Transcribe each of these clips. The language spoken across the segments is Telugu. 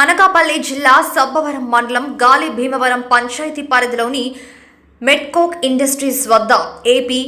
అనకాపల్లి జిల్లా సబ్బవరం మండలం గాలి భీమవరం పంచాయతీ పరిధిలోని మెట్కోక్ ఇండస్ట్రీస్ వద్ద ఏపీ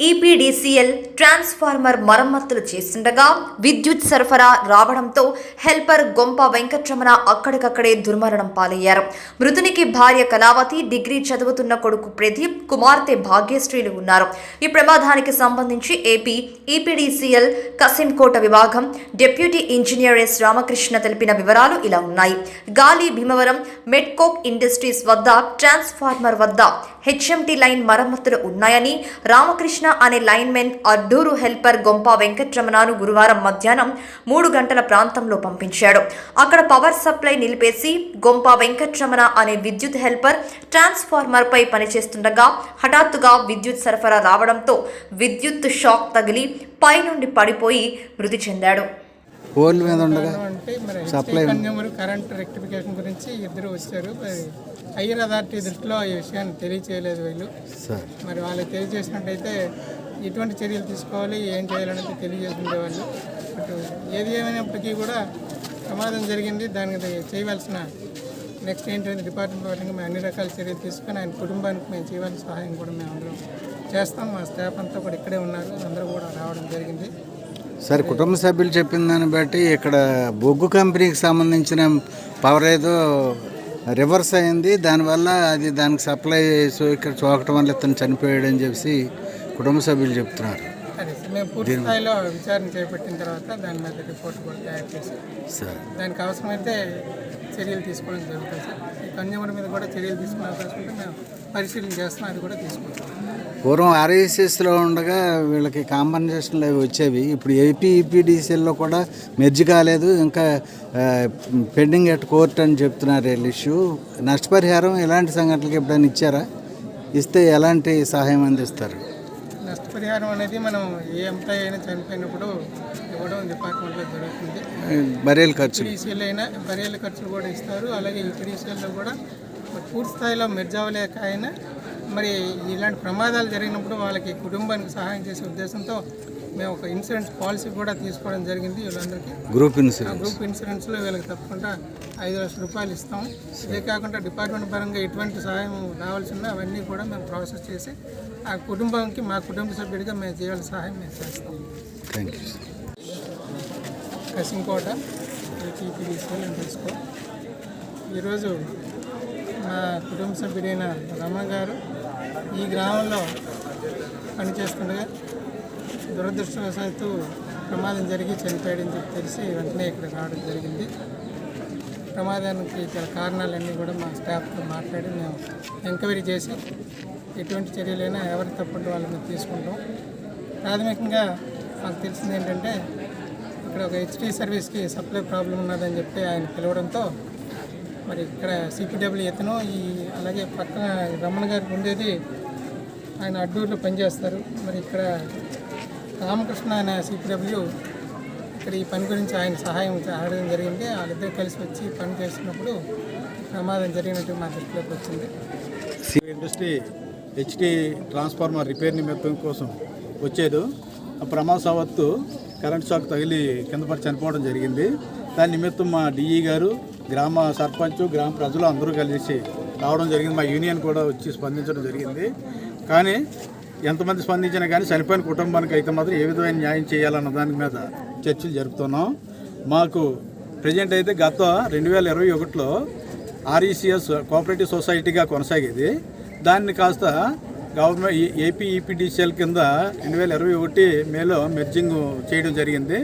ఈపీడీసీఎల్ ట్రాన్స్ఫార్మర్ మరమ్మతులు చేస్తుండగా విద్యుత్ సరఫరా రావడంతో హెల్పర్ గొంప వెంకట్రమణ అక్కడికక్కడే దుర్మరణం పాలయ్యారు. మృతునికి భార్య కళావతి డిగ్రీ చదువుతున్న కొడుకు ప్రదీప్ కుమార్తె భాగ్యశ్రీలు ఉన్నారు. ఈ ప్రమాదానికి సంబంధించి ఏపీ ఈపీడీసీఎల్ కసింకోట విభాగం డిప్యూటీ ఇంజనీర్ ఎస్ రామకృష్ణ తెలిపిన వివరాలు ఇలా ఉన్నాయి. గాలి భీమవరం మెట్కోక్ ఇండస్ట్రీస్ వద్ద ట్రాన్స్ఫార్మర్ వద్ద హెచ్ఎంటీ లైన్ మరమ్మతులు ఉన్నాయని రామకృష్ణ అనే లైన్మెన్ అడ్డూరు హెల్పర్ గొంప వెంకట్రమణను గురువారం మధ్యాహ్నం మూడు గంటల ప్రాంతంలో పంపించాడు. అక్కడ పవర్ సప్లై నిలిపేసి గొంప వెంకట్రమణ అనే విద్యుత్ హెల్పర్ ట్రాన్స్ఫార్మర్పై పనిచేస్తుండగా హఠాత్తుగా విద్యుత్ సరఫరా రావడంతో విద్యుత్ షాక్ తగిలి పైనుండి పడిపోయి మృతి చెందాడు. పోల్ మీద ఉండగా అంటే మరి సప్లై కరెంట్ రెక్టిఫికేషన్ గురించి ఇద్దరు వచ్చారు. మరి హైయర్ అథారిటీ దృష్టిలో ఈ విషయాన్ని తెలియచేయలేదు వీళ్ళు. మరి వాళ్ళు తెలియజేసినట్టయితే ఎటువంటి చర్యలు తీసుకోవాలి ఏం చేయాలనేది తెలియజేస్తుండేవాళ్ళు బట్ ఏది ఏమైనప్పటికీ కూడా ప్రమాదం జరిగింది. దానికి చేయవలసిన నెక్స్ట్ ఏంటంటే డిపార్ట్మెంట్ పరంగా మేము అన్ని రకాల చర్యలు తీసుకొని ఆయన కుటుంబానికి మేము చేయవలసిన సహాయం కూడా మేము అందరం చేస్తాం. మా స్టాఫ్ అంతా కూడా ఇక్కడే ఉన్నారు. అందరూ కూడా రావడం జరిగింది. సార్ కుటుంబ సభ్యులు చెప్పిన దాన్ని బట్టి ఇక్కడ బొగ్గు కంపెనీకి సంబంధించిన పవర్ ఏదో రివర్స్ అయింది. దానివల్ల అది దానికి సప్లై సో ఇక్కడ చోకటం వల్ల ఇతను చనిపోయాడని చెప్పి కుటుంబ సభ్యులు చెప్తున్నారు. మేము పూర్తి స్థాయిలో విచారణ చేపట్టిన తర్వాత దాని మీద రిపోర్ట్ కూడా తయారు దానికి అవసరమైతే చర్యలు తీసుకోవడం జరుగుతుంది సార్. ఈ మీద కూడా చర్యలు తీసుకునే అవకాశం ఉంటే మేము పరిశీలన చేస్తున్నాం అది కూడా తీసుకుంటాం. పూర్వం ఆర్ఈసీఎస్లో ఉండగా వీళ్ళకి కాంపన్సేషన్లు అవి వచ్చేవి. ఇప్పుడు ఏపీ ఈపీడీసీఎల్లో కూడా మెర్జ్ కాలేదు. ఇంకా పెండింగ్ ఎట్ కోర్ట్ అని చెప్తున్నారు వీళ్ళ ఇష్యూ. నష్టపరిహారం ఎలాంటి సంఘటనలకు ఎప్పుడైనా ఇచ్చారా? ఇస్తే ఎలాంటి సహాయం అందిస్తారు? నష్టపరిహారం అనేది మనం ఏ ఎంప్లాయీ అయినా చనిపోయినప్పుడు ఇవ్వడం డిపార్ట్మెంట్లో జరుగుతుంది. బరేలు ఖర్చులు ఈపీడీసీఎల్ అయినా బరియల ఖర్చులు కూడా ఇస్తారు. అలాగే ఈపీడీసీఎల్లో కూడా మరి పూర్తి స్థాయిలో మెర్జ్ అవ్వలేక అయినా మరి ఇలాంటి ప్రమాదాలు జరిగినప్పుడు వాళ్ళకి కుటుంబానికి సహాయం చేసే ఉద్దేశంతో మేము ఒక ఇన్సూరెన్స్ పాలసీ కూడా తీసుకోవడం జరిగింది. వీళ్ళందరికీ గ్రూప్ ఇన్సూరెన్స్. గ్రూప్ ఇన్సూరెన్స్లో వీళ్ళకి తప్పకుండా ఐదు లక్షల రూపాయలు ఇస్తాం. ఇదే కాకుండా డిపార్ట్మెంట్ పరంగా ఎటువంటి సహాయం రావాల్సిన అవన్నీ కూడా మేము ప్రాసెస్ చేసి ఆ కుటుంబానికి మా కుటుంబ సభ్యుడిగా మేము చేయాల్సిన సహాయం మేము చేస్తాం. థ్యాంక్ యూ కసింకోట తీసుకో. ఈరోజు మా కుటుంబ సభ్యుడైన రమ గారు ఈ గ్రామంలో పనిచేస్తుండగా దురదృష్టవశాత్తు ప్రమాదం జరిగి చనిపోయాడని చెప్పి తెలిసి వెంటనే ఇక్కడ రావడం జరిగింది. ప్రమాదానికి గల కారణాలన్నీ కూడా మా స్టాఫ్తో మాట్లాడి మేము ఎంక్వైరీ చేసి ఎటువంటి చర్యలైనా ఎవరి తప్పటి వాళ్ళని తీసుకుంటాం. ప్రాథమికంగా మాకు తెలిసింది ఏంటంటే ఇక్కడ ఒక హెచ్డి సర్వీస్కి సప్లై ప్రాబ్లం ఉన్నదని చెప్పి ఆయన పిలవడంతో మరి ఇక్కడ సిపిడబ్ల్యూ ఇతను ఈ అలాగే పక్కన రమణ గారికి ఉండేది ఆయన అడ్డూరులో పనిచేస్తారు. మరి ఇక్కడ రామకృష్ణ అనే సిపిడబ్ల్యూ ఇక్కడ ఈ పని గురించి ఆయన సహాయం అడగడం జరిగింది. వాళ్ళిద్దరు కలిసి వచ్చి పని చేస్తున్నప్పుడు ప్రమాదం జరిగినట్టు మా దృష్టిలోకి వచ్చింది. ఇండస్ట్రీ హెచ్డి ట్రాన్స్ఫార్మర్ రిపేర్ నిమిత్తం కోసం వచ్చాడు ఆ ప్రమాదవత్తు కరెంట్ షాక్ తగిలి కింద పడి చనిపోవడం జరిగింది. దాని నిమిత్తం మా డిఈ గారు గ్రామ సర్పంచ్ గ్రామ ప్రజలు అందరూ కలిసి రావడం జరిగింది. మా యూనియన్ కూడా వచ్చి స్పందించడం జరిగింది. కానీ ఎంతమంది స్పందించినా కానీ చనిపోయిన కుటుంబానికి అయితే మాత్రం ఏ విధమైన న్యాయం చేయాలన్న దాని మీద చర్చలు జరుపుతున్నాం. మాకు ప్రజెంట్ అయితే గత రెండు వేల ఇరవై ఒకటిలో ఆర్ఈసిఎస్ కోఆపరేటివ్ సొసైటీగా కొనసాగేది. దాన్ని కాస్త గవర్నమెంట్ ఏపీ ఈపీడీసీఎల్ కింద రెండు వేల ఇరవై ఒకటి మేలో మెర్జింగ్ చేయడం జరిగింది.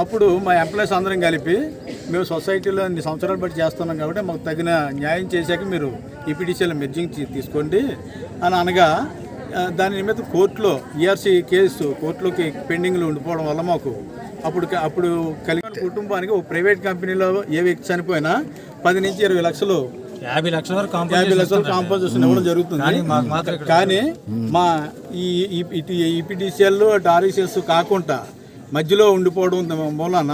అప్పుడు మా ఎంప్లాయీస్ అందరం కలిపి మేము సొసైటీలో ఇన్ని సంవత్సరాలు బట్టి చేస్తున్నాం కాబట్టి మాకు తగిన న్యాయం చేశాక మీరు ఈపీడీసీఎల్ మెర్జింగ్ తీసుకోండి అని అనగా దాని నిమిత్తం కోర్టులో ఈఆర్సీ కేసు కోర్టులోకి పెండింగ్లో ఉండిపోవడం వల్ల మాకు అప్పుడు అప్పుడు కలిగిన కుటుంబానికి ఒక ప్రైవేట్ కంపెనీలో ఏ వ్యక్తి చనిపోయినా పది నుంచి ఇరవై లక్షలు యాభై లక్షల వరకు యాభై లక్షలు కాంపోజిషన్ ఇవ్వడం జరుగుతుంది కానీ మా ఈ ఇటు ఈపీడీసీఎల్ అటు ఆర్ఈసీఎస్ కాకుండా మధ్యలో ఉండిపోవడం మూలాన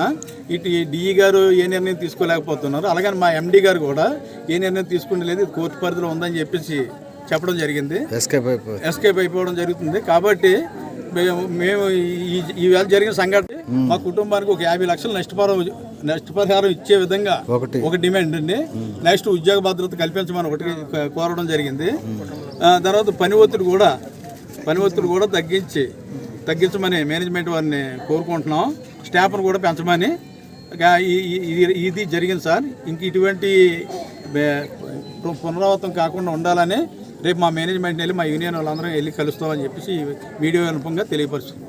ఇటు డిఈ గారు ఏ నిర్ణయం తీసుకోలేకపోతున్నారు. అలాగే మా ఎండి గారు కూడా ఏ నిర్ణయం తీసుకుంటలేదు ఇది కోర్టు పరిధిలో ఉందని చెప్పేసి చెప్పడం జరిగింది. ఎస్కేప్ అయిపోయి ఎస్కేప్ అయిపోవడం జరుగుతుంది. కాబట్టి మేము మేము ఈ వేళ జరిగిన సంఘటన మా కుటుంబానికి ఒక యాభై లక్షలు నష్టపరం నష్టపరిహారం ఇచ్చే విధంగా. ఒక డిమాండ్ అండి నెక్స్ట్ ఉద్యోగ భద్రత కల్పించమని ఒకటి కోరడం జరిగింది. తర్వాత పని ఒత్తిడి కూడా పని ఒత్తిడి కూడా తగ్గించి తగ్గించమని మేనేజ్మెంట్ వారిని కోరుకుంటున్నాం. స్టాఫ్ను కూడా పెంచమని. ఇది- జరిగింది సార్. ఇంక ఇటువంటి పునరావృతం కాకుండా ఉండాలని రేపు మా మేనేజ్మెంట్ వెళ్ళి మా యూనియన్ వాళ్ళందరం వెళ్ళి కలుస్తామని చెప్పేసి వీడియో రూపంగా తెలియపరుస్తుంది